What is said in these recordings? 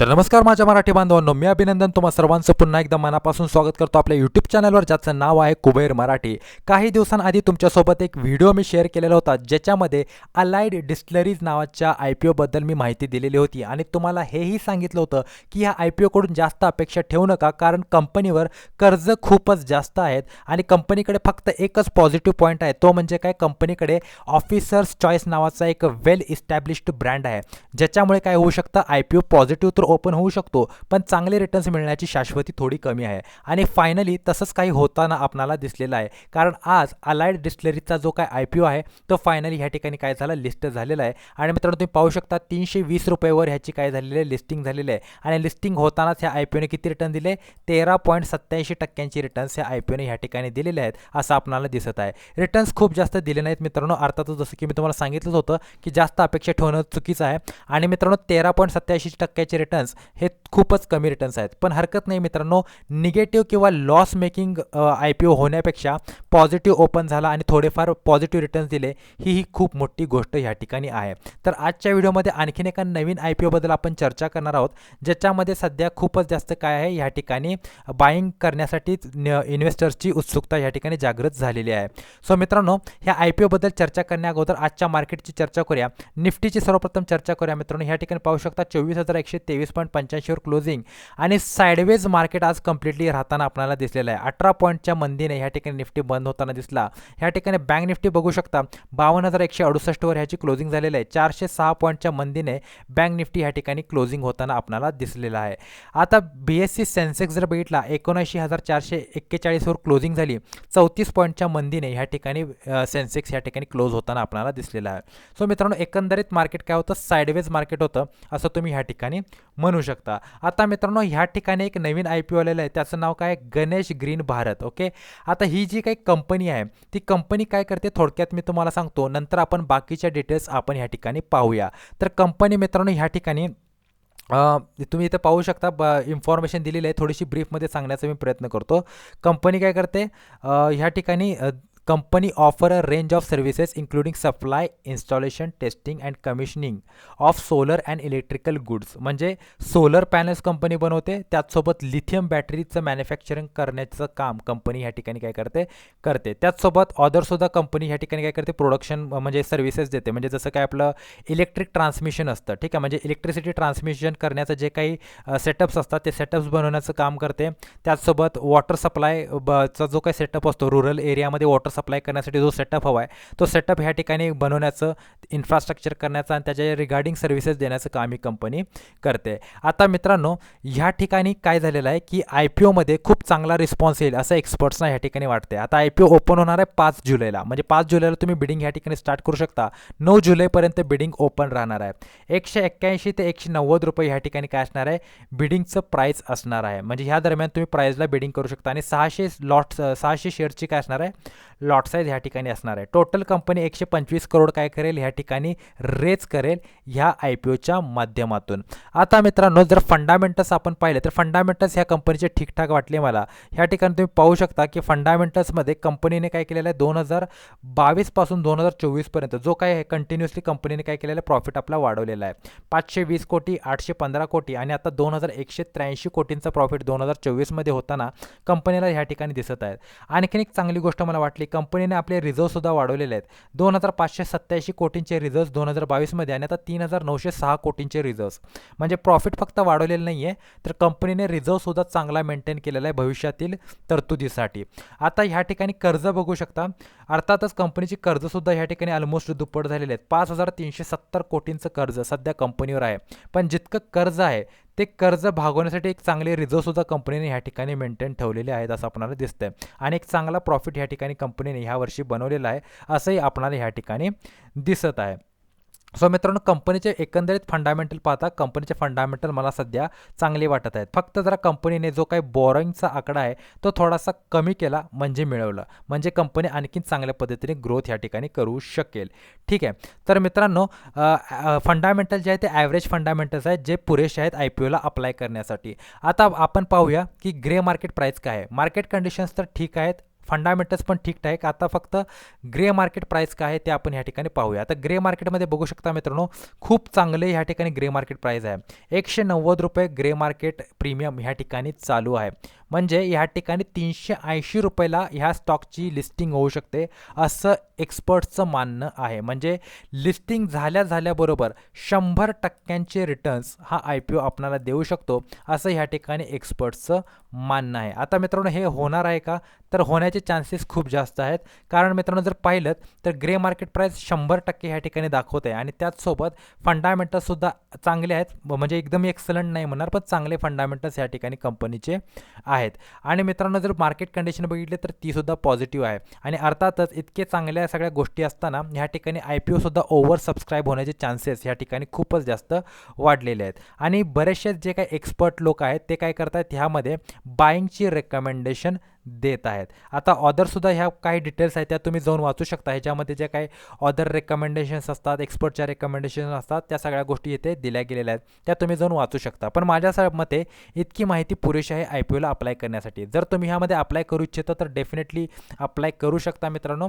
तर नमस्कार माझ्या मराठी बांधवांनो मी अभिनंदन तुम्हा सर्वांचं. पुन्हा एकदा मनापासून स्वागत करतो आपल्या यूट्यूब चॅनलवर ज्याचं नाव आहे कुबेर मराठी. काही दिवसांआधी तुमच्यासोबत एक व्हिडिओ मी शेअर केलेला होता ज्याच्यामध्ये अलाइड डिस्टलरीज नावाच्या आय पी ओबद्दल मी माहिती दिलेली होती. आणि तुम्हाला हेही सांगितलं होतं की ह्या आय पी ओकडून जास्त अपेक्षा ठेवू नका कारण कंपनीवर कर्ज खूपच जास्त आहेत आणि कंपनीकडे फक्त एकच पॉझिटिव्ह पॉईंट आहे तो म्हणजे काय? कंपनीकडे ऑफिसर्स चॉईस नावाचा एक वेल इस्टॅब्लिश्ड ब्रँड आहे ज्याच्यामुळे काय होऊ शकतं? आय पी ओ पॉझिटिव्ह तर ओपन होऊ शकतो पण चांगले रिटर्न्स मिळण्याची शाश्वती थोडी कमी आहे. आणि फायनली तसंच काही होताना आपणाला दिसलेलं आहे. कारण आज अलाइड डिस्टलरीचा जो काय आय पी ओ आहे तो फायनली ह्या ठिकाणी काय झाला लिस्ट झालेला आहे. आणि मित्रांनो तुम्ही पाहू शकता तीनशे वीस रुपयेवर ह्याची काय झालेली आहे लिस्टिंग झालेली आहे. आणि लिस्टिंग होतानाच ह्या आय पी ओने किती रिटर्न दिले? तेरा पॉईंट सत्त्याऐंशी टक्क्यांची रिटर्न्स ह्या आय पी ओने ह्या ठिकाणी दिलेले आहेत असं आपणाला दिसत आहे. रिटर्न्स खूप जास्त दिले नाहीत मित्रांनो. अर्थातच जसं की मी तुम्हाला सांगितलंच होतं की जास्त अपेक्षा ठेवणं चुकीचं आहे. आणि मित्रांनो तेरा पॉईंट सत्त्याऐंशी टक्क्याचे रिटर्न रिटर्न्स हे खूपच कमी रिटर्न्स आहेत. पण हरकत नाही मित्रांनो निगेटिव्ह किंवा loss making I P O होण्यापेक्षा पॉझिटिव्ह ओपन झाला आणि थोडेफार पॉझिटिव्ह रिटर्न्स दिले ही ही खूप मोठी गोष्ट ह्या ठिकाणी आहे. तर आजच्या व्हिडिओमध्ये आणखीन एका नवीन आय पी ओबद्दल आपण चर्चा करणार आहोत ज्याच्यामध्ये सध्या खूपच जास्त काय आहे ह्या ठिकाणी बाईंग करण्यासाठी इन्व्हेस्टर्सची उत्सुकता ह्या ठिकाणी जागृत झालेली आहे. सो मित्रांनो ह्या आय पी ओबद्दल चर्चा करण्या अगोदर आजच्या मार्केटची चर्चा करूया. निफ्टीची सर्वप्रथम चर्चा करूया मित्रांनो. ह्या ठिकाणी पाहू शकता चोवीस हजार एकशे तेवीस पॉईंट पंच्याऐंशीवर क्लोजिंग आणि साईडवेज मार्केट आज कम्प्लिटली राहताना आपल्याला दिसलेलं आहे. अठरा पॉईंटच्या मंदीने ह्या ठिकाणी निफ्टी बंद होताना दिसला. ह्या ठिकाणी बँक निफ्टी बघू शकता बावन्न हजार एकशे अडुसष्टवर ह्याची क्लोजिंग झालेलं आहे. चारशे सहा पॉईंटच्या मंदीने बँक निफ्टी ह्या ठिकाणी क्लोजिंग होताना आपल्याला दिसलेलं आहे. आता बी एस सी सेन्सेक्स जर बघितला एकोणऐंशी हजार चारशे एक्केचाळीसवर क्लोजिंग झाली. चौतीस पॉईंटच्या मंदीने ह्या ठिकाणी सेन्सेक्स ह्या ठिकाणी क्लोज होताना आपल्याला दिसलेलं आहे. सो मित्रांनो एकंदरीत मार्केट काय होतं? साईडवेज मार्केट होतं. असं तुम्ही ह्या ठिकाणी म्हणू शकता. आता मित्रांनो ह्या ठिकाणी एक नवीन आय पी ओ आलेलं आहे. त्याचं नाव काय? Ganesh Green Bharat okay? आता ही जी काही कंपनी आहे ती कंपनी काय करते? थोडक्यात मी तुम्हाला सांगतो. नंतर आपण बाकीच्या डिटेल्स आपण ह्या ठिकाणी पाहूया. तर कंपनी मित्रांनो ह्या ठिकाणी तुम्ही इथं पाहू शकता. ब इन्फॉर्मेशन दिलेली आहे. थोडीशी ब्रीफमध्ये सांगण्याचा मी प्रयत्न करतो. कंपनी काय करते? ह्या ठिकाणी company offer a range of services including supply installation testing and commissioning of solar and electrical goods म्हणजे सोलर पॅनल्स कंपनी बनवते त्याचसोबत लिथियम बॅटरीचं मॅन्युफॅक्चरिंग करण्याचं काम कंपनी ह्या ठिकाणी काय करते? करते. त्याचसोबत ऑदरसुद्धा कंपनी ह्या ठिकाणी काय करते? प्रोडक्शन म्हणजे सर्व्हिसेस देते. म्हणजे जसं काय आपलं इलेक्ट्रिक ट्रान्समिशन असतं. ठीक आहे? म्हणजे इलेक्ट्रिसिटी ट्रान्समिशन करण्याचं जे काही सेटअप्स असतात ते सेटअप्स बनवण्याचं काम करते. त्याचसोबत वॉटर सप्लाय बचा जो काही सेटअप असतो रुरल एरियामध्ये वॉटर सप्लाय करण्यासाठी जो सेटअप हवा आहे तो सेटअप ह्या ठिकाणी बनवण्याचं इन्फ्रास्ट्रक्चर करण्याचं आणि त्याच्या रिगार्डिंग सर्व्हिसेस देण्याचं काम ही कंपनी करते. आता मित्रांनो ह्या ठिकाणी काय झालेलं आहे की आय पी ओमध्ये खूप चांगला रिस्पॉन्स येईल असं एक्सपर्ट्सना ह्या ठिकाणी वाटते आता आय पी ओ ओपन होणार आहे पाच जुलैला. म्हणजे पाच जुलैला तुम्ही बिडिंग ह्या ठिकाणी स्टार्ट करू शकता. नऊ जुलैपर्यंत बिडिंग ओपन राहणार आहे. एकशे एक्क्याऐंशी ते एकशे नव्वद रुपये ह्या ठिकाणी काय असणार आहे? बिडिंगचं प्राईस असणार आहे. म्हणजे ह्या दरम्यान तुम्ही प्राईजला बिडिंग करू शकता. आणि सहाशे लॉट सहाशे शेअरची काय असणार आहे? लॉट साईज ह्या ठिकाणी असणार आहे. टोटल कंपनी एकशे पंचवीस करोड काय करेल? ह्या ठिकाणी रेज करेल ह्या आय पी ओच्या माध्यमातून. आता मित्रांनो जर फंडामेंटल्स आपण पाहिले तर फंडामेंटल्स ह्या कंपनीचे ठीकठाक वाटले मला. ह्या ठिकाणी तुम्ही पाहू शकता की फंडामेंटल्समध्ये कंपनीने काय केलेलं आहे? दोन हजार बावीसपासून दोन हजार चोवीसपर्यंत जो काय आहे कंटिन्युअसली कंपनीने काय केलेलं आहे? प्रॉफिट आपला वाढवलेला आहे. पाचशे वीस कोटी आठशे पंधरा कोटी आणि आता दोन हजार एकशे त्र्याऐंशी कोटींचा प्रॉफिट दोन हजार चोवीसमध्ये होताना कंपनीला ह्या ठिकाणी दिसत आहेत आणखीन एक चांगली गोष्ट मला वाटली कंपनीने आपले रिझर्वसुद्धा वाढवलेले आहेत. दोन हजार पाचशे सत्याऐंशी कोटींचे रिझर्व्स दोन हजार बावीसमध्ये आणि आता तीन हजार नऊशे सहा कोटींचे रिझर्व्स म्हणजे प्रॉफिट फक्त वाढवलेलं नाही आहे तर कंपनीने रिझर्वसुद्धा चांगला मेंटेन केलेला आहे भविष्यातील तरतुदीसाठी. आता ह्या ठिकाणी कर्ज बघू शकता. अर्थातच कंपनीची कर्जसुद्धा ह्या ठिकाणी ऑलमोस्ट दुप्पट झालेले आहेत. पाच हजार तीनशे सत्तर कोटींचं कर्ज सध्या कंपनीवर आहे. पण जितकं कर्ज आहे ते कर्ज भागवण्यासाठी एक चांगले रिझर्वसुद्धा कंपनीने ह्या ठिकाणी मेंटेन ठेवलेले आहेत असं आपल्याला दिसतंय. आणि एक चांगला प्रॉफिट ह्या ठिकाणी कंपनीने ह्या वर्षी बनवलेला आहे असंही आपणाला ह्या ठिकाणी दिसत आहे. सो मित्रांनो कंपनीचे एकंदरीत फंडामेंटल पाहता कंपनीचे फंडामेंटल मला सध्या चांगले वाटत आहेत. फक्त जरा कंपनीने जो काही बोरिंगचा आकडा आहे तो थोडासा कमी केला म्हणजे मिळवलं. म्हणजे कंपनी आणखीन चांगल्या पद्धतीने ग्रोथ या ठिकाणी करू शकेल. ठीक आहे? तर मित्रांनो फंडामेंटल जे आहे ते ॲव्हरेज फंडामेंटल्स आहेत जे पुरेसे आहेत आय पी ओला अप्लाय करण्यासाठी. आता आपण पाहूया की ग्रे मार्केट प्राईस काय आहे. मार्केट कंडिशन्स तर ठीक आहेत फंडामेंटल्स पण ठीक ठाक. आता फक्त ग्रे मार्केट प्राईस काय आहे ते आपण ह्या ठिकाणी पाहूया. आता ग्रे मार्केटमध्ये बघू शकता मित्रांनो खूप चांगले ह्या ठिकाणी ग्रे मार्केट प्राईस आहे. एकशे नव्वद रुपये ग्रे मार्केट प्रीमियम ह्या ठिकाणी चालू आहे. म्हणजे ह्या ठिकाणी तीनशे ऐंशी रुपयाला ह्या स्टॉकची लिस्टिंग होऊ शकते असं एक्सपर्ट्सचं मानणं आहे. म्हणजे लिस्टिंग झाल्या झाल्याबरोबर शंभर टक्क्यांचे रिटर्न्स हा आय पी ओ आपणाला देऊ शकतो असं ह्या ठिकाणी एक्सपर्ट्सचं मानणं आहे. आता मित्रांनो हे होणार आहे का? तर होण्याचे चान्सेस खूप जास्त आहेत. कारण मित्रांनो जर पाहिलं तर ग्रे मार्केट प्राईस शंभर टक्के ह्या ठिकाणी दाखवत आहे. आणि त्याचसोबत फंडामेंटल्ससुद्धा चांगले आहेत. म्हणजे एकदम एक्सलंट नाही म्हणणार पण चांगले फंडामेंटल्स ह्या ठिकाणी कंपनीचे आहेत. आहेत. आणि मित्रांनो जर मार्केट कंडिशन बघितली तर तीसुद्धा पॉझिटिव्ह आहे. आणि अर्थातच इतके चांगल्या सगळ्या गोष्टी असताना ह्या ठिकाणी आय पी ओसुद्धा ओव्हर सबस्क्राईब होण्याचे चान्सेस ह्या ठिकाणी खूपच जास्त वाढलेले आहेत. आणि बरेचसे जे काही एक्सपर्ट लोक आहेत ते काय करतात ह्यामध्ये बाईंगची रेकमेंडेशन देत आहेत. आता ऑदरसुद्धा ह्या काही डिटेल्स आहेत त्या तुम्ही जाऊन वाचू शकता. ह्याच्यामध्ये जे काही ऑदर रेकमेंडेशन्स असतात एक्सपर्टच्या रेकमेंडेशन असतात त्या सगळ्या गोष्टी इथे दिल्या गेलेल्या आहेत. त्या तुम्ही जाऊन वाचू शकता. पण माझ्या मते इतकी माहिती पुरेशी आहे आय पी ओला अप्लाय करण्यासाठी. जर तुम्ही ह्यामध्ये अप्लाय करू इच्छिता तर डेफिनेटली अप्लाय करू शकता मित्रांनो.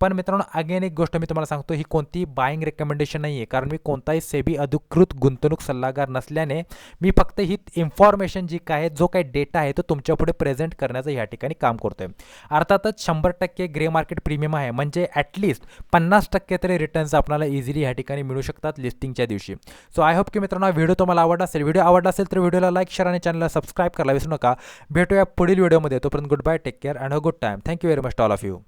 पण मित्रांनो अगेन एक गोष्ट मी तुम्हाला सांगतो ही कोणती बाईंग रेकमेंडेशन नाही आहे कारण मी कोणताही सेबी अधिकृत गुंतवणूक सल्लागार नसल्याने मी फक्त ही इन्फॉर्मेशन जी काय जो काही डेटा आहे तो तुमच्यापुढे प्रेझेंट करण्याचं या ठिकाणी काम करतो आहे अर्थातच शंभर टक्के ग्रे मार्केट प्रीमियम आहे. म्हणजे ॲटलिस्ट पन्नास टक्के तरी रिटर्न्स आपल्याला इझिली या ठिकाणी मिळू शकतात लिस्टिंगच्या दिवशी. सो आय होप की मित्रांनो व्हिडिओ तुम्हाला आवडला असेल. व्हिडिओ आवडला असेल तर व्हिडिओला लाईक शेअर आणि चॅनलला सबस्क्राईब करायला विसरू नका. भेटूया पुढील व्हिडिओमध्ये तोपर्यंत good bye take care and a good time thank you very much all of you